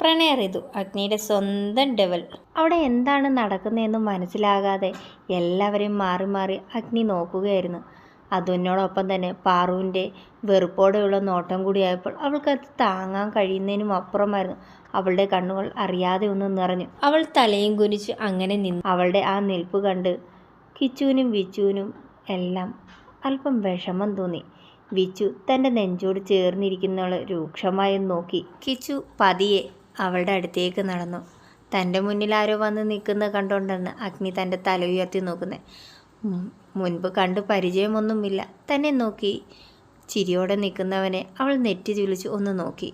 പ്രണയ ഋതു അഗ്നിയുടെ സ്വന്തം ഡെവൽ. അവിടെ എന്താണ് നടക്കുന്നതെന്ന് മനസ്സിലാകാതെ എല്ലാവരെയും മാറി മാറി അഗ്നി നോക്കുകയായിരുന്നു. അതിനോടൊപ്പം തന്നെ പാറുവിന്റെ വെറുപ്പോടെയുള്ള നോട്ടം കൂടിയായപ്പോൾ അവൾക്കത് താങ്ങാൻ കഴിയുന്നതിനും അപ്പുറമായിരുന്നു. അവളുടെ കണ്ണുകൾ അറിയാതെ ഒന്ന് നിറഞ്ഞു. അവൾ തലയും കുനിച്ച് അങ്ങനെ നിന്നു. അവളുടെ ആ നിൽപ്പ് കണ്ട് കിച്ചുവിനും വിച്ചുവിനും എല്ലാം അല്പം വിഷമം തോന്നി. വിച്ചു തന്റെ നെഞ്ചോട് ചേർന്നിരിക്കുന്നവളെ രൂക്ഷമായി നോക്കി. കിച്ചു പതിയെ അവളുടെ അടുത്തേക്ക് നടന്നു. തന്റെ മുന്നിൽ ആരോ വന്ന് നിൽക്കുന്നത് കണ്ടുകൊണ്ടാണ് അഗ്നി തന്റെ തല ഉയർത്തി നോക്കുന്നത്. മുൻപ് കണ്ട് പരിചയമൊന്നുമില്ല. തന്നെ നോക്കി. ചിരിയോടെ നിൽക്കുന്നവനെ അവൾ നെറ്റി ചുളിച്ച് ഒന്ന് നോക്കി.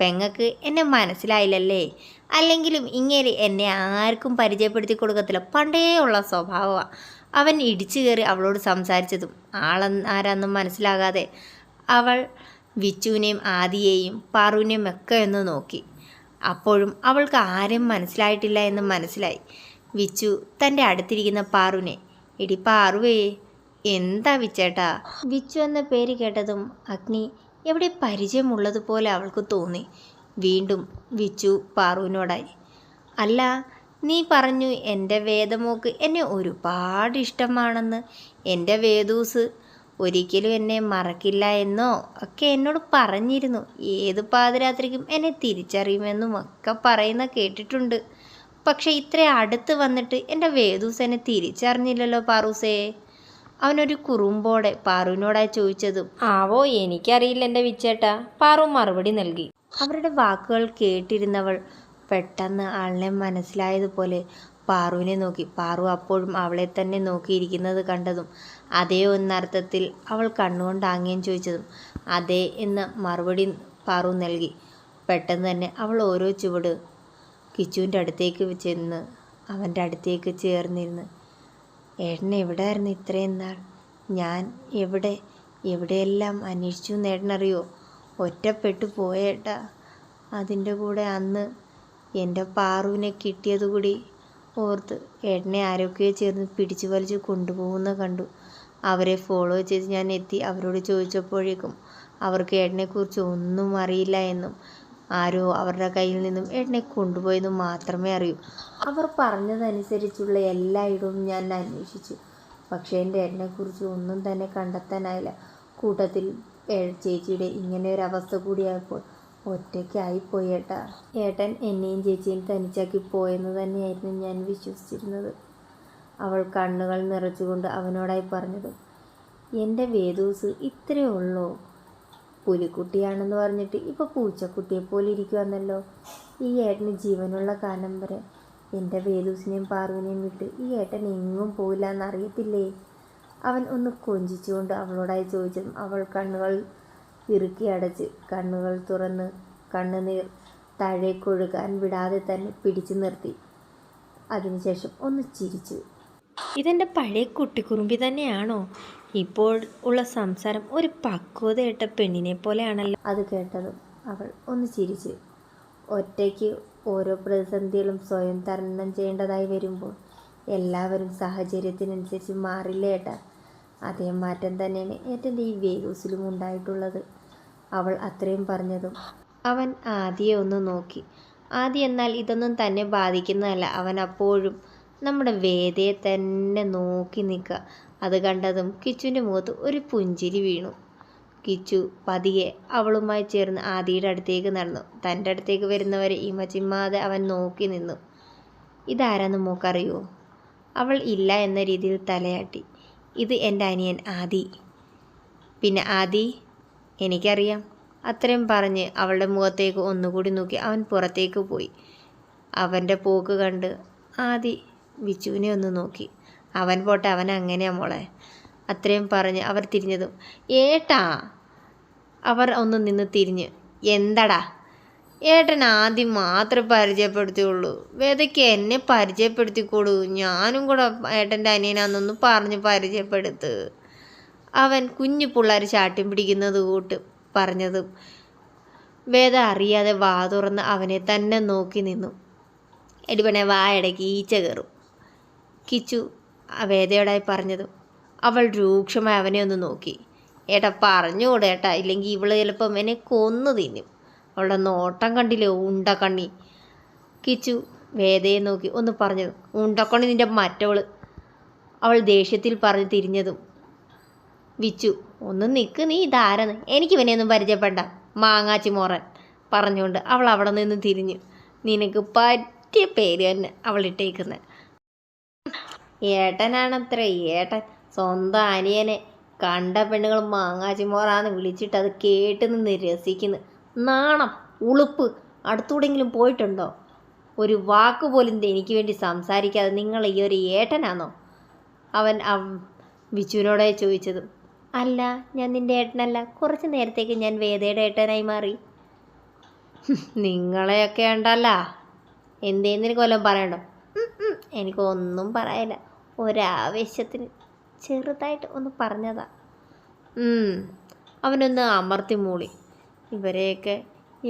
പെങ്ങക്ക് എന്നെ മനസ്സിലായില്ലല്ലേ? അല്ലെങ്കിലും ഇങ്ങനെ എന്നെ ആർക്കും പരിചയപ്പെടുത്തി കൊടുക്കത്തില്ല. പണ്ടേ ഉള്ള സ്വഭാവമാണ് അവൻ ഇടിച്ചു കയറി അവളോട് സംസാരിച്ചതും ആളെ ആരാന്നും മനസ്സിലാകാതെ. അവൾ വിച്ചുവിനെയും ആദിയെയും പാറുവിനെയും ഒക്കെ ഒന്ന് നോക്കി. അപ്പോഴും അവൾക്ക് ആരും മനസ്സിലായിട്ടില്ല എന്ന് മനസ്സിലായി. വിച്ചു തന്റെ അടുത്തിരിക്കുന്ന പാറുവിനെ എടി പാറുവേ എന്താ വിച്ചേട്ടാ? വിച്ചു എന്ന പേര് കേട്ടതും അഗ്നി എവിടെ പരിചയമുള്ളതുപോലെ അവൾക്ക് തോന്നി. വീണ്ടും വിച്ചു പാറുവിനോടായി അല്ല നീ പറഞ്ഞു എന്റെ വേദമോക്ക് എന്നെ ഒരുപാട് ഇഷ്ടമാണെന്ന്. എന്റെ വേദൂസ് ഒരിക്കലും എന്നെ മറക്കില്ല എന്നോ ഒക്കെ എന്നോട് പറഞ്ഞിരുന്നു. ഏത് പാതിരാത്രിക്കും എന്നെ തിരിച്ചറിയുമെന്നും ഒക്കെ പറയുന്ന കേട്ടിട്ടുണ്ട്. പക്ഷെ ഇത്ര അടുത്ത് വന്നിട്ട് എന്റെ വേദൂസ് എന്നെ തിരിച്ചറിഞ്ഞില്ലല്ലോ പാറൂസേ. അവനൊരു കുറുമ്പോടെ പാറുവിനോടായി ചോദിച്ചതും ആവോ എനിക്കറിയില്ല എന്റെ വിച്ചേട്ടാ പാറു മറുപടി നൽകി. അവരുടെ വാക്കുകൾ കേട്ടിരുന്നവൾ പെട്ടെന്ന് ആളിനെ മനസ്സിലായതുപോലെ പാറുവിനെ നോക്കി. പാറു അപ്പോഴും അവളെ തന്നെ നോക്കിയിരിക്കുന്നത് കണ്ടതും അതേ എന്നർത്ഥത്തിൽ അവൾ കണ്ണുകൊണ്ട് ആംഗ്യം ചോദിച്ചതും അതെ എന്ന മറുപടി പാറു നൽകി. പെട്ടെന്ന് തന്നെ അവൾ ഓരോ ചുവട് കിച്ചുവിന്റെ അടുത്തേക്ക് ചെന്ന് അവന്റെ അടുത്തേക്ക് ചേർന്നിരുന്ന്. ഏട്ടൻ എവിടെയായിരുന്നു ഇത്രയും നാൾ? ഞാൻ എവിടെ? എവിടെയെല്ലാം അന്വേഷിച്ചു നേട്ടനറിയോ ഒറ്റപ്പെട്ടു പോയേട്ടാ. അതിന്റെ കൂടെ അന്ന് എന്റെ പാറുവിനെ കിട്ടിയത് കൂടി ഓർത്ത് ഏട്ടനെ ആരൊക്കെയോ ചേർന്ന് പിടിച്ചു വലിച്ച് കൊണ്ടുപോകുന്ന കണ്ടു. അവരെ ഫോളോ ചെയ്ത് ഞാൻ എത്തി. അവരോട് ചോദിച്ചപ്പോഴേക്കും അവർക്ക് ഏട്ടനെക്കുറിച്ച് ഒന്നും അറിയില്ല എന്നും ആരോ അവരുടെ കയ്യിൽ നിന്നും ഏട്ടനെ കൊണ്ടുപോയെന്നും മാത്രമേ അറിയൂ. അവർ പറഞ്ഞതനുസരിച്ചുള്ള എല്ലായിടവും ഞാൻ അന്വേഷിച്ചു. പക്ഷേ എന്റെ ഏട്ടനെക്കുറിച്ച് ഒന്നും തന്നെ കണ്ടെത്താനായില്ല. കൂട്ടത്തിൽ ചേച്ചിയുടെ ഇങ്ങനെ ഒരു അവസ്ഥ കൂടിയായപ്പോൾ ഒറ്റയ്ക്കായിപ്പോയി ഏട്ടാ. ഏട്ടൻ എന്നെയും ചേച്ചിയും തനിച്ചാക്കി പോയെന്ന് തന്നെയായിരുന്നു ഞാൻ വിശ്വസിച്ചിരുന്നത്. അവൾ കണ്ണുകൾ നിറച്ചുകൊണ്ട് അവനോടായി പറഞ്ഞത് എന്റെ വേദൂസ് ഇത്രയേ ഉള്ളൂ. പുലിക്കുട്ടിയാണെന്ന് പറഞ്ഞിട്ട് ഇപ്പോൾ പൂച്ചക്കുട്ടിയെ പോലെ ഇരിക്കുവാന്നല്ലോ. ഈ ഏട്ടന് ജീവനുള്ള കാലം വരെ എന്റെ വേദൂസിനെയും പാർവിനെയും വിട്ട് ഈ ഏട്ടൻ എങ്ങും പോയില്ല എന്നറിയത്തില്ലേ അവൻ ഒന്ന് കൊഞ്ചിച്ചുകൊണ്ട് അവളോടായി ചോദിച്ചതും അവൾ കണ്ണുകൾ ഇറുക്കി അടച്ച് കണ്ണുകൾ തുറന്ന് കണ്ണുനീർ താഴേക്കൊഴുകാൻ വിടാതെ തന്നെ പിടിച്ചു നിർത്തി. അതിനുശേഷം ഒന്ന് ചിരിച്ചു. ഇതെന്റെ പഴയ കുട്ടിക്കുറുമ്പി തന്നെയാണോ? ഇപ്പോൾ ഉള്ള സംസാരം ഒരു പക്വതയിട്ട പെണ്ണിനെ പോലെയാണല്ലോ. അത് കേട്ടതും അവൾ ഒന്ന് ചിരിച്ചു. ഒറ്റയ്ക്ക് ഓരോ പ്രതിസന്ധികളും സ്വയം തരണം ചെയ്യേണ്ടതായി വരുമ്പോൾ എല്ലാവരും സാഹചര്യത്തിനനുസരിച്ച് മാറില്ല ഏട്ടാ? അതേ മാറ്റം തന്നെയാണ് ഏട്ടന്റെ ഈ വേഗൂസിലും ഉണ്ടായിട്ടുള്ളത്. അവൾ അത്രയും പറഞ്ഞതും അവൻ ആദിയെ ഒന്ന് നോക്കി. ആദി എന്നാൽ ഇതൊന്നും തന്നെ ബാധിക്കുന്നതല്ല. അവൻ അപ്പോഴും നമ്മുടെ വേദയെ തന്നെ നോക്കി നിൽക്കുക. അത് കണ്ടതും കിച്ചുവിന്റെ മുഖത്ത് ഒരു പുഞ്ചിരി വീണു. കിച്ചു പതിയെ അവളുമായി ചേർന്ന് ആദിയുടെ അടുത്തേക്ക് നടന്നു. തന്റെ അടുത്തേക്ക് വരുന്നവരെ ഇമചിമ്മാതെ അവൻ നോക്കി നിന്നു. ഇതാരാന്ന് മോക്കറിയോ? അവൾ ഇല്ല എന്ന രീതിയിൽ തലയാട്ടി. ഇത് എന്റെ അനിയൻ ആദി. പിന്നെ ആദി? എനിക്കറിയാം. അത്രയും പറഞ്ഞ് അവളുടെ മുഖത്തേക്ക് ഒന്നുകൂടി നോക്കി അവൻ പുറത്തേക്ക് പോയി. അവന്റെ പോക്ക് കണ്ട് ആദി വിച്ചുവിനെ ഒന്ന് നോക്കി. അവൻ പോട്ടെ അവൻ അങ്ങനെയാ മോളെ. അത്രയും പറഞ്ഞ് അവർ തിരിഞ്ഞതും. ഏട്ടാ! അവർ ഒന്ന് നിന്ന് തിരിഞ്ഞ്. എന്തടാ? ഏട്ടൻ ആദ്യം മാത്രമേ പരിചയപ്പെടുത്തിയുള്ളൂ. വേദയ്ക്ക് എന്നെ പരിചയപ്പെടുത്തിക്കോളൂ. ഞാനും കൂടെ ഏട്ടന്റെ അനിയനാന്നൊന്ന് പറഞ്ഞ് പരിചയപ്പെടുത്ത്. അവൻ കുഞ്ഞു പിള്ളേർ ചാട്ടിയും പിടിക്കുന്നത് കൂട്ട് പറഞ്ഞതും വേദ അറിയാതെ വാ തുറന്ന് അവനെ തന്നെ നോക്കി നിന്നു. എടിപണെ വായടക്കി ഈച്ച കയറും. കിച്ചു വേദയോടായി പറഞ്ഞതും അവൾ രൂക്ഷമായി അവനെ ഒന്ന് നോക്കി. ഏട്ടാ പറഞ്ഞുകൂടെ ഏട്ടാ ഇല്ലെങ്കിൽ ഇവൾ ചിലപ്പം എന്നെ കൊന്നു തിന്നും. അവളുടെ നോട്ടം കണ്ടില്ലേ ഉണ്ടക്കണ്ണി? കിച്ചു വേദയെ നോക്കി ഒന്ന് പറഞ്ഞതും ഉണ്ടക്കണ്ണി നിന്റെ മറ്റവൾ. അവൾ ദേഷ്യത്തിൽ പറഞ്ഞു തിരിഞ്ഞതും വിച്ചു. ഒന്ന് നിൽക്ക് നീ ഇതാരെന്ന് എനിക്ക് ഇവനെയൊന്നും പരിചയപ്പെടണ്ട മാങ്ങാച്ചി മോറൻ പറഞ്ഞുകൊണ്ട് അവൾ അവിടെ നിന്ന് തിരിഞ്ഞു. നിനക്ക് പറ്റിയ പേര് തന്നെ അവൾ ഇട്ടേക്കുന്നത് ഏട്ടനാണത്രേ ഏട്ടൻ. സ്വന്തം അനിയനെ കണ്ട പെണ്ണുങ്ങൾ മാങ്ങാച്ചി മോറാന്ന് വിളിച്ചിട്ട് അത് കേട്ട് നിന്ന് രസിക്കുന്നു. നാണം ഉളുപ്പ് അടുത്തൂടെങ്കിലും പോയിട്ടുണ്ടോ? ഒരു വാക്ക് പോലും എനിക്ക് വേണ്ടി സംസാരിക്കാതെ നിങ്ങൾ ഈ ഒരു ഏട്ടനാണോ അവൻ അവ- വിച്ചുവിനോടെ ചോദിച്ചതും അല്ല ഞാൻ നിന്റെ ഏട്ടനല്ല. കുറച്ച് നേരത്തേക്ക് ഞാൻ വേദയുടെ ഏട്ടനായി മാറി. നിങ്ങളെയൊക്കെ ഉണ്ടല്ല എന്തേന്ന് എനിക്ക് വല്ലതും പറയണ്ടോ എനിക്കൊന്നും പറയാനില്ല ഒരാവേശത്തിന് ചെറുതായിട്ട് ഒന്ന് പറഞ്ഞതാ. അവനൊന്ന് അമർത്തി മൂളി. ഇവരെയൊക്കെ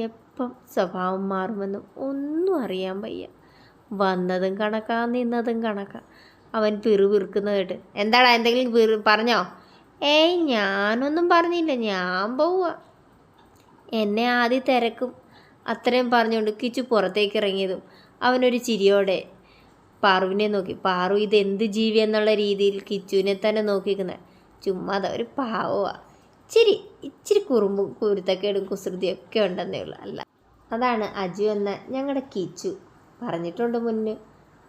എപ്പം സ്വഭാവം മാറുമെന്നും ഒന്നും അറിയാൻ വയ്യ. വന്നതും കണക്കാ നിന്നതും കണക്കാ. അവൻ പിറുപിറുക്കുന്നത് കേട്ട് എന്താടാ എന്തെങ്കിലും പിറു പറഞ്ഞോ? ഏയ് ഞാനൊന്നും പറഞ്ഞില്ല. ഞാൻ പോവുക എന്നെ ആദ്യം തിരക്കും. അത്രയും പറഞ്ഞുകൊണ്ട് കിച്ചു പുറത്തേക്ക് ഇറങ്ങിയതും അവനൊരു ചിരിയോടെ പാറുവിനെ നോക്കി. പാറു ഇത് എന്ത് ജീവി എന്നുള്ള രീതിയിൽ കിച്ചുവിനെ തന്നെ നോക്കിക്കുന്നത് ചുമ്മാ ഒരു പാവുവാ. ഇച്ചിരി ഇച്ചിരി കുറുമ്പും കുരുത്തക്കേടും കുസൃതിയൊക്കെ ഉണ്ടെന്നേ ഉള്ളൂ. അല്ല അതാണ് അജു എന്ന ഞങ്ങളുടെ കിച്ചു. പറഞ്ഞിട്ടുണ്ട് മുന്നേ.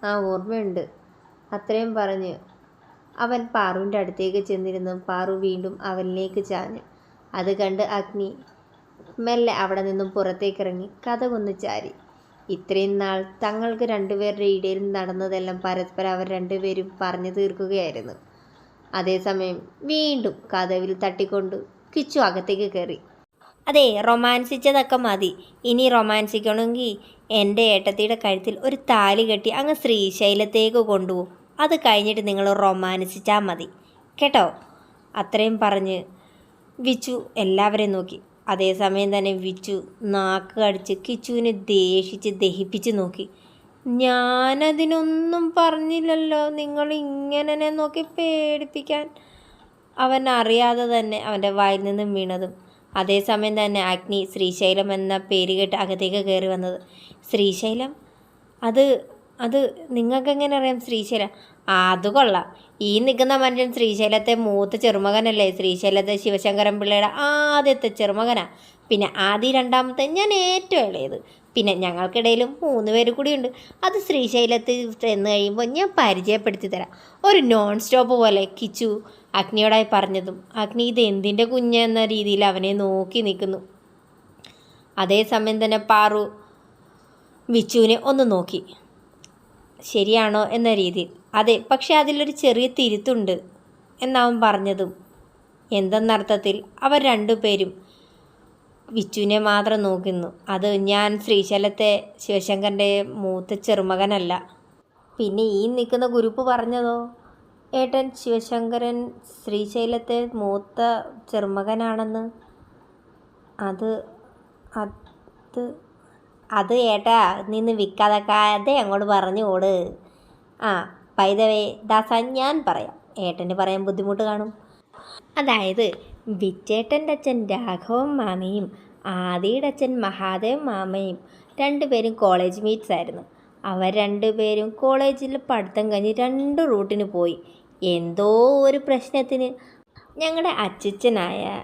ആ ഓർമ്മയുണ്ട്. അത്രയും പറഞ്ഞ് അവൻ പാറുവിന്റെ അടുത്തേക്ക് ചെന്നിരുന്നു. പാറു വീണ്ടും അവനിലേക്ക് ചാഞ്ഞു. അത് കണ്ട് അഗ്നി മെല്ലെ അവിടെ നിന്നും പുറത്തേക്കിറങ്ങി. കഥകൊന്ന് ചാരി. ഇത്രയും നാൾ തങ്ങൾക്ക് രണ്ടുപേരുടെ ഇടയിൽ നടന്നതെല്ലാം പരസ്പരം അവർ രണ്ടുപേരും പറഞ്ഞു തീർക്കുകയായിരുന്നു. അതേസമയം വീണ്ടും കഥവിൽ തട്ടിക്കൊണ്ട് കിച്ചു അകത്തേക്ക് കയറി. അതെ റൊമാൻസിച്ചതൊക്കെ മതി. ഇനി റൊമാൻസിക്കണമെങ്കിൽ എന്റെ ഏട്ടത്തിയുടെ കഴുത്തിൽ ഒരു താലി കെട്ടി അങ്ങ് ശ്രീശൈലത്തേക്ക് കൊണ്ടുപോകും. അത് കഴിഞ്ഞിട്ട് നിങ്ങൾ റൊമാൻസിച്ചാൽ മതി. കേട്ടോ? അത്രയും പറഞ്ഞ് വിച്ചു എല്ലാവരെയും നോക്കി. അതേസമയം തന്നെ വിച്ചു നാക്ക് കടിച്ച് കിച്ചുവിനെ ദേഷിച്ച് ദഹിപ്പിച്ച് നോക്കി. ഞാനതിനൊന്നും പറഞ്ഞില്ലല്ലോ നിങ്ങൾ ഇങ്ങനെ നോക്കി പേടിപ്പിക്കാൻ. അവൻ അറിയാതെ തന്നെ അവന്റെ വായിൽ നിന്നും വീണതും. അതേസമയം തന്നെ അഗ്നി ശ്രീശൈലം എന്ന പേര് കേട്ട് അകത്തേക്ക് കയറി വന്നത്. ശ്രീശൈലം? അത് അത് നിങ്ങൾക്കെങ്ങനെ അറിയാം? ശ്രീശൈല. അത് കൊള്ളാം. ഈ നിൽക്കുന്ന മനുഷ്യൻ ശ്രീശൈലത്തെ മൂത്ത ചെറുമകനല്ലേ? ശ്രീശൈലത്തെ ശിവശങ്കരൻ പിള്ളയുടെ ആദ്യത്തെ ചെറുമകനാ. പിന്നെ ആദ്യ രണ്ടാമത്തെ ഞാൻ ഏറ്റവും ഇളയത്. പിന്നെ ഞങ്ങൾക്കിടയിലും മൂന്ന് പേര് കൂടിയുണ്ട്. അത് ശ്രീശൈലത്ത് ചെന്ന് കഴിയുമ്പോൾ ഞാൻ പരിചയപ്പെടുത്തി തരാം. ഒരു നോൺ സ്റ്റോപ്പ് പോലെ കിച്ചു അഗ്നിയോടായി പറഞ്ഞതും അഗ്നി ഇത് എന്തിന്റെ കുഞ്ഞെന്ന രീതിയിൽ അവനെ നോക്കി നിൽക്കുന്നു. അതേസമയം തന്നെ പാറു വിച്ചുവിനെ ഒന്ന് നോക്കി. ശരിയാണോ എന്ന രീതിയിൽ അതെ പക്ഷെ അതിലൊരു ചെറിയ തിരുത്തുണ്ട് എന്നവൻ പറഞ്ഞതും. എന്തെന്നർത്ഥത്തിൽ അവർ രണ്ടുപേരും വിച്ചുവിനെ മാത്രം നോക്കുന്നു. അത് ഞാൻ ശ്രീശൈലത്തെ ശിവശങ്കറിന്റെ മൂത്ത ചെറുമകനല്ല. പിന്നെ ഈ നിൽക്കുന്ന ഗ്രൂപ്പ് പറഞ്ഞതോ? ഏട്ടൻ ശിവശങ്കരൻ ശ്രീശൈലത്തെ മൂത്ത ചെറുമകനാണെന്ന്. അത് അത് അത് ഏട്ടാ നിന്ന് വിൽക്കാതെ അങ്ങോട്ട് പറഞ്ഞു ഓട്. ആ പൈതവേ ദാസ ഞാൻ പറയാം. ഏട്ടന് പറയാൻ ബുദ്ധിമുട്ട് കാണും. അതായത് വിച്ചേട്ടന്റെ അച്ഛൻ രാഘവൻ മാമയും ആദിയുടെ അച്ഛൻ മഹാദേവ് മാമയും രണ്ടുപേരും കോളേജ് മീറ്റ്സ് ആയിരുന്നു. അവർ രണ്ടുപേരും കോളേജിൽ പഠിത്തം കഴിഞ്ഞ് രണ്ട് റൂട്ടിന് പോയി. എന്തോ ഒരു പ്രശ്നത്തിന്. ഞങ്ങളുടെ അച്ഛനായ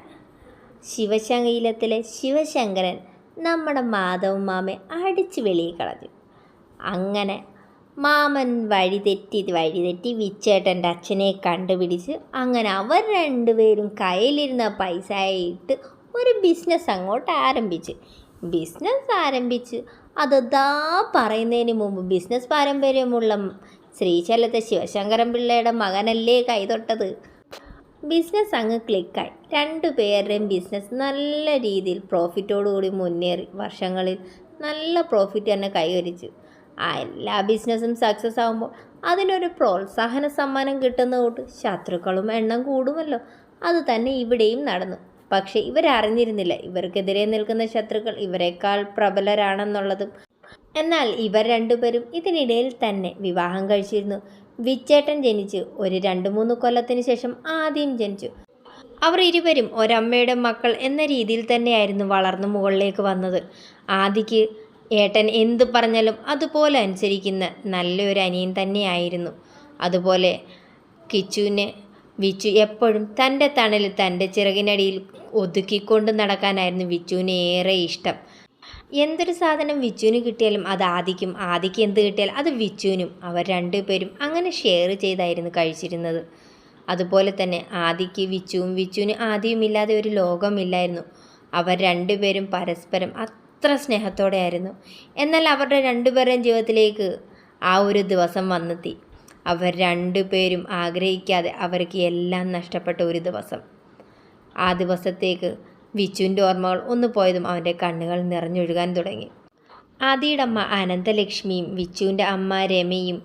ശിവശങ്കീലത്തിലെ ശിവശങ്കരൻ നമ്മുടെ മാധവൻ മാമയെ അടിച്ച് വെളിയിൽ കളഞ്ഞു. അങ്ങനെ മാമൻ വഴിതെറ്റി വഴിതെറ്റി വിച്ചേട്ടന്റെ അച്ഛനെ കണ്ടുപിടിച്ച് അങ്ങനെ അവർ രണ്ടുപേരും കയ്യിലിരുന്ന പൈസ ഇട്ട് ഒരു ബിസിനസ് അങ്ങോട്ട് ആരംഭിച്ച്. ബിസിനസ് ആരംഭിച്ച് അതാ പറയുന്നതിന് മുമ്പ് ബിസിനസ് പാരമ്പര്യമുള്ള ശ്രീശൈലത്തെ ശിവശങ്കരൻ പിള്ളയുടെ മകനല്ലേ കൈതൊട്ടത്? ബിസിനസ് അങ്ങ് ക്ലിക്കായി രണ്ടു പേരുടെയും ബിസിനസ് നല്ല രീതിയിൽ പ്രോഫിറ്റോടുകൂടി മുന്നേറി. വർഷങ്ങളിൽ നല്ല പ്രോഫിറ്റ് തന്നെ കൈവരിച്ചു. ആ എല്ലാ ബിസിനസ്സും സക്സസ് ആകുമ്പോൾ അതിനൊരു പ്രോത്സാഹന സമ്മാനം കിട്ടുന്ന കൂട്ട് ശത്രുക്കളും എണ്ണം കൂടുമല്ലോ. അത് തന്നെ ഇവിടെയും നടന്നു. പക്ഷേ ഇവരറിഞ്ഞിരുന്നില്ല. ഇവർക്കെതിരെ നിൽക്കുന്ന ശത്രുക്കൾ ഇവരെക്കാൾ പ്രബലരാണെന്നുള്ളതും. എന്നാൽ ഇവർ രണ്ടുപേരും ഇതിനിടയിൽ തന്നെ വിവാഹം കഴിച്ചിരുന്നു. വിച്ചേട്ടൻ ജനിച്ചു. ഒരു രണ്ട് മൂന്ന് കൊല്ലത്തിന് ശേഷം ആദ്യം ജനിച്ചു. അവർ ഇരുവരും ഒരമ്മയുടെ മക്കൾ എന്ന രീതിയിൽ തന്നെയായിരുന്നു വളർന്നു മുകളിലേക്ക് വന്നത്. ആദിക്ക് ഏട്ടൻ എന്ത് പറഞ്ഞാലും അതുപോലെ അനുസരിക്കുന്ന നല്ലൊരു അനിയൻ തന്നെയായിരുന്നു. അതുപോലെ കിച്ചുവിനെ വിച്ചു എപ്പോഴും തന്റെ തണലിൽ തന്റെ ചിറകിനടിയിൽ ഒതുക്കിക്കൊണ്ട് നടക്കാനായിരുന്നു വിച്ചുവിന് ഏറെ ഇഷ്ടം. എന്തൊരു സാധനം വിച്ചുവിന് കിട്ടിയാലും അത് ആദിക്കും. ആദിക്ക് എന്ത് കിട്ടിയാൽ അത് വിച്ചുവിനും. അവർ രണ്ടുപേരും അങ്ങനെ ഷെയർ ചെയ്തായിരുന്നു കഴിച്ചിരുന്നത്. അതുപോലെ തന്നെ ആദിക്ക് വിച്ചുവും വിച്ചുവിന് ആദിയുമില്ലാതെ ഒരു ലോകമില്ലായിരുന്നു അവർ രണ്ടുപേരും പരസ്പരം അത്ര സ്നേഹത്തോടെയായിരുന്നു എന്നാൽ അവരുടെ രണ്ടുപേരുടെയും ജീവിതത്തിലേക്ക് ആ ഒരു ദിവസം വന്നെത്തി. അവർ രണ്ടുപേരും ആഗ്രഹിക്കാതെ അവർക്ക് എല്ലാം നഷ്ടപ്പെട്ട ഒരു ദിവസം. ആ ദിവസത്തേക്ക് വിച്ചുവിന്റെ ഓർമ്മകൾ ഒന്ന് പോയതും അവന്റെ കണ്ണുകൾ നിറഞ്ഞൊഴുകാൻ തുടങ്ങി. ആദിയുടെ അമ്മ അനന്തലക്ഷ്മിയും വിച്ചുവിന്റെ അമ്മ രമയും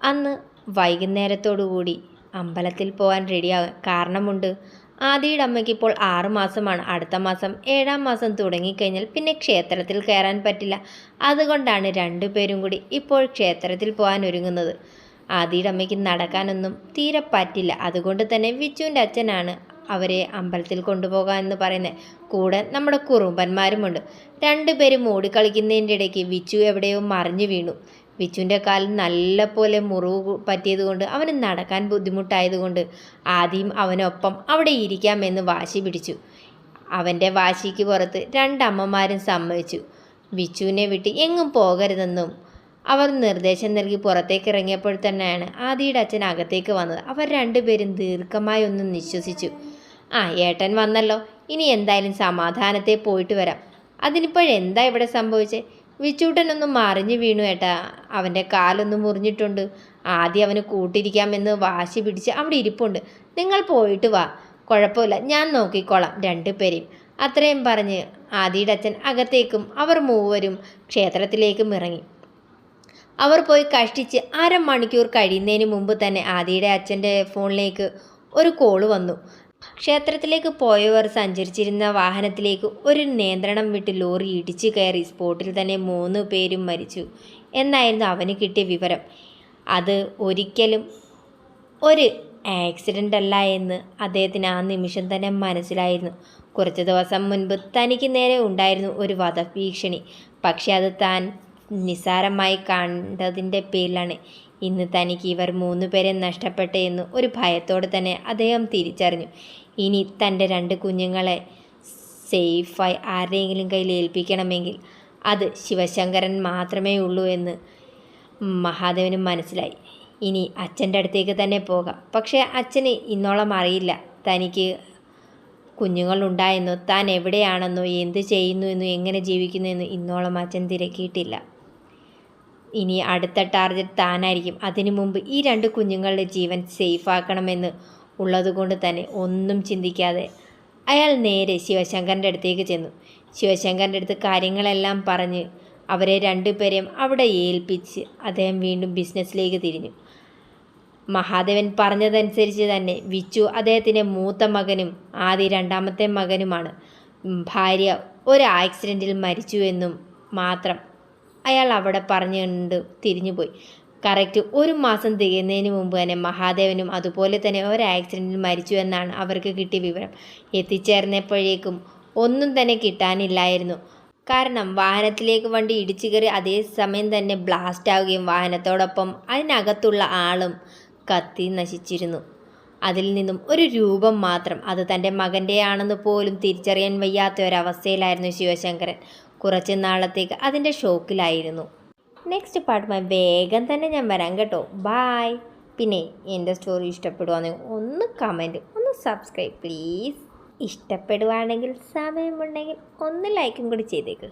അന്ന് വൈകുന്നേരത്തോടുകൂടി അമ്പലത്തിൽ പോകാൻ റെഡിയാകും കാരണമുണ്ട്. ആദിയുടെ അമ്മയ്ക്ക് ഇപ്പോൾ ആറുമാസമാണ് അടുത്ത മാസം ഏഴാം മാസം തുടങ്ങിക്കഴിഞ്ഞാൽ പിന്നെ ക്ഷേത്രത്തിൽ കയറാൻ പറ്റില്ല. അതുകൊണ്ടാണ് രണ്ടുപേരും കൂടി ഇപ്പോൾ ക്ഷേത്രത്തിൽ പോകാൻ ഒരുങ്ങുന്നത്. ആദിയുടെ അമ്മയ്ക്ക് നടക്കാനൊന്നും തീരെ പറ്റില്ല. അതുകൊണ്ട് തന്നെ വിച്ചുവിന്റെ അച്ഛനാണ് അവരെ അമ്പലത്തിൽ കൊണ്ടുപോകാൻ എന്ന് പറയുന്നത് കൂടെ നമ്മുടെ കുറുമ്പന്മാരുമുണ്ട്. രണ്ടുപേരും ഓടിക്കളിക്കുന്നതിന്റെ ഇടയ്ക്ക് വിച്ചു എവിടെയോ മറിഞ്ഞു വീണു. വിച്ചുവിന്റെ കാലിൽ നല്ല പോലെ മുറിവ് പറ്റിയതുകൊണ്ട് അവന് നടക്കാൻ ബുദ്ധിമുട്ടായതുകൊണ്ട് ആദ്യം അവനൊപ്പം അവിടെ ഇരിക്കാമെന്ന് വാശി പിടിച്ചു. അവന്റെ വാശിക്ക് പുറത്ത് രണ്ടമ്മമാരും സമ്മതിച്ചു. വിച്ചുവിനെ വിട്ട് എങ്ങും പോകരുതെന്നും അവർ നിർദ്ദേശം നൽകി പുറത്തേക്ക് ഇറങ്ങിയപ്പോൾ തന്നെയാണ് ആദിയുടെ അച്ഛൻ അകത്തേക്ക് വന്നത്. അവർ രണ്ടുപേരും ദീർഘമായി ഒന്ന് നിശ്വസിച്ചു. ആ ഏട്ടൻ വന്നല്ലോ. ഇനി എന്തായാലും സമാധാനത്തെ പോയിട്ട് വരാം. അതിനിപ്പോഴെന്താ ഇവിടെ സംഭവിച്ചേ? വിച്ചൂട്ടനൊന്നും മറിഞ്ഞു വീണു ഏട്ടാ. അവന്റെ കാലൊന്നും മുറിഞ്ഞിട്ടുണ്ട്. ആദ്യം അവന് കൂട്ടിരിക്കാമെന്ന് വാശി പിടിച്ച് അവിടെ ഇരിപ്പുണ്ട്. നിങ്ങൾ പോയിട്ട് വാ. കുഴപ്പമില്ല ഞാൻ നോക്കിക്കോളാം രണ്ടുപേരെയും. അത്രയും പറഞ്ഞ് ആദിയുടെ അച്ഛൻ അകത്തേക്കും അവർ മൂവരും ക്ഷേത്രത്തിലേക്കും ഇറങ്ങി. അവർ പോയി കഷ്ടിച്ച് അരമണിക്കൂർ കഴിയുന്നതിന് മുമ്പ് തന്നെ ആദിയുടെ അച്ഛന്റെ ഫോണിലേക്ക് ഒരു കോൾ വന്നു. ക്ഷേത്രത്തിലേക്ക് പോയവർ സഞ്ചരിച്ചിരുന്ന വാഹനത്തിലേക്ക് ഒരു നിയന്ത്രണം വിട്ട് ലോറി ഇടിച്ചു കയറി സ്പോട്ടിൽ തന്നെ മൂന്ന് പേരും മരിച്ചു. എന്നായിരുന്നു അവന് കിട്ടിയ വിവരം. അത് ഒരിക്കലും ഒരു ആക്സിഡന്റ് അല്ല എന്ന് അദ്ദേഹത്തിന് ആ നിമിഷം തന്നെ മനസ്സിലായിരുന്നു. കുറച്ച് ദിവസം മുൻപ് തനിക്ക് നേരെ ഉണ്ടായിരുന്നു ഒരു വധഭീഷണി. പക്ഷെ അത് താൻ നിസ്സാരമായി കണ്ടതിന്റെ പേരിലാണ്. ഇന്ന് തനിക്ക് ഇവർ മൂന്നുപേരെ നഷ്ടപ്പെട്ടെ എന്ന് ഒരു ഭയത്തോടെ തന്നെ അദ്ദേഹം തിരിച്ചറിഞ്ഞു. ഇനി തന്റെ രണ്ട് കുഞ്ഞുങ്ങളെ സേഫായി ആരുടെയെങ്കിലും കയ്യിൽ ഏൽപ്പിക്കണമെങ്കിൽ അത് ശിവശങ്കരൻ മാത്രമേ ഉള്ളൂ എന്ന് മഹാദേവനും മനസ്സിലായി. ഇനി അച്ഛന്റെ അടുത്തേക്ക് തന്നെ പോകാം. പക്ഷേ അച്ഛന് ഇന്നോളം അറിയില്ല. തനിക്ക് കുഞ്ഞുങ്ങളുണ്ടായെന്നോ താൻ എവിടെയാണെന്നോ എന്ത് ചെയ്യുന്നു എന്നോ എങ്ങനെ ജീവിക്കുന്നു എന്നോ ഇന്നോളം അച്ഛൻ തിരക്കിയിട്ടില്ല. ഇനി അടുത്ത ടാർഗറ്റ് താനായിരിക്കും. അതിനു മുമ്പ് ഈ രണ്ട് കുഞ്ഞുങ്ങളുടെ ജീവൻ സേഫ് ആക്കണമെന്ന് ഉള്ളതുകൊണ്ട് തന്നെ ഒന്നും ചിന്തിക്കാതെ അയാൾ നേരെ ശിവശങ്കറിന്റെ അടുത്തേക്ക് ചെന്നു. ശിവശങ്കറിന്റെ അടുത്ത് കാര്യങ്ങളെല്ലാം പറഞ്ഞ് അവരെ രണ്ടുപേരെയും അവിടെ ഏൽപ്പിച്ച് അദ്ദേഹം വീണ്ടും ബിസിനസ്സിലേക്ക് തിരിഞ്ഞു. മഹാദേവൻ പറഞ്ഞതനുസരിച്ച് തന്നെ വിച്ചു അദ്ദേഹത്തിന്റെ മൂത്ത മകനും ആദ്യ രണ്ടാമത്തെ മകനുമാണ്. ഭാര്യ ഒരു ആക്സിഡന്റിൽ മരിച്ചു എന്നും മാത്രം അയാൾ അവിടെ പറഞ്ഞുകൊണ്ട് തിരിഞ്ഞുപോയി. കറക്റ്റ് ഒരു മാസം തികയുന്നതിന് മുമ്പ് തന്നെ മഹാദേവനും അതുപോലെ തന്നെ ഒരു ആക്സിഡന്റിൽ മരിച്ചു എന്നാണ് അവർക്ക് കിട്ടിയ വിവരം. എത്തിച്ചേർന്നപ്പോഴേക്കും ഒന്നും തന്നെ കിട്ടാനില്ലായിരുന്നു. കാരണം വാഹനത്തിലേക്ക് വണ്ടി ഇടിച്ചു കയറി അതേ സമയം തന്നെ ബ്ലാസ്റ്റ് ആവുകയും വാഹനത്തോടൊപ്പം അതിനകത്തുള്ള ആളും കത്തി നശിച്ചിരുന്നു. അതിൽ നിന്നും ഒരു രൂപം മാത്രം. അത് തന്റെ മകന്റെ ആണെന്ന് പോലും തിരിച്ചറിയാൻ വയ്യാത്ത ഒരവസ്ഥയിലായിരുന്നു ശിവശങ്കരൻ. കുറച്ച് നാളത്തേക്ക് അതിന്റെ ഷോക്കിലായിരുന്നു. നെക്സ്റ്റ് പാർട്ടുമായി വേഗം തന്നെ ഞാൻ വരാം കേട്ടോ. ബായ് പിന്നെ എന്റെ സ്റ്റോറി ഇഷ്ടപ്പെടുവാണെങ്കിൽ ഒന്ന് കമന്റ് ഒന്ന് സബ്സ്ക്രൈബ് പ്ലീസ് ഇഷ്ടപ്പെടുവാണെങ്കിൽ സമയമുണ്ടെങ്കിൽ ഒന്ന് ലൈക്കും കൂടി ചെയ്തേക്ക്.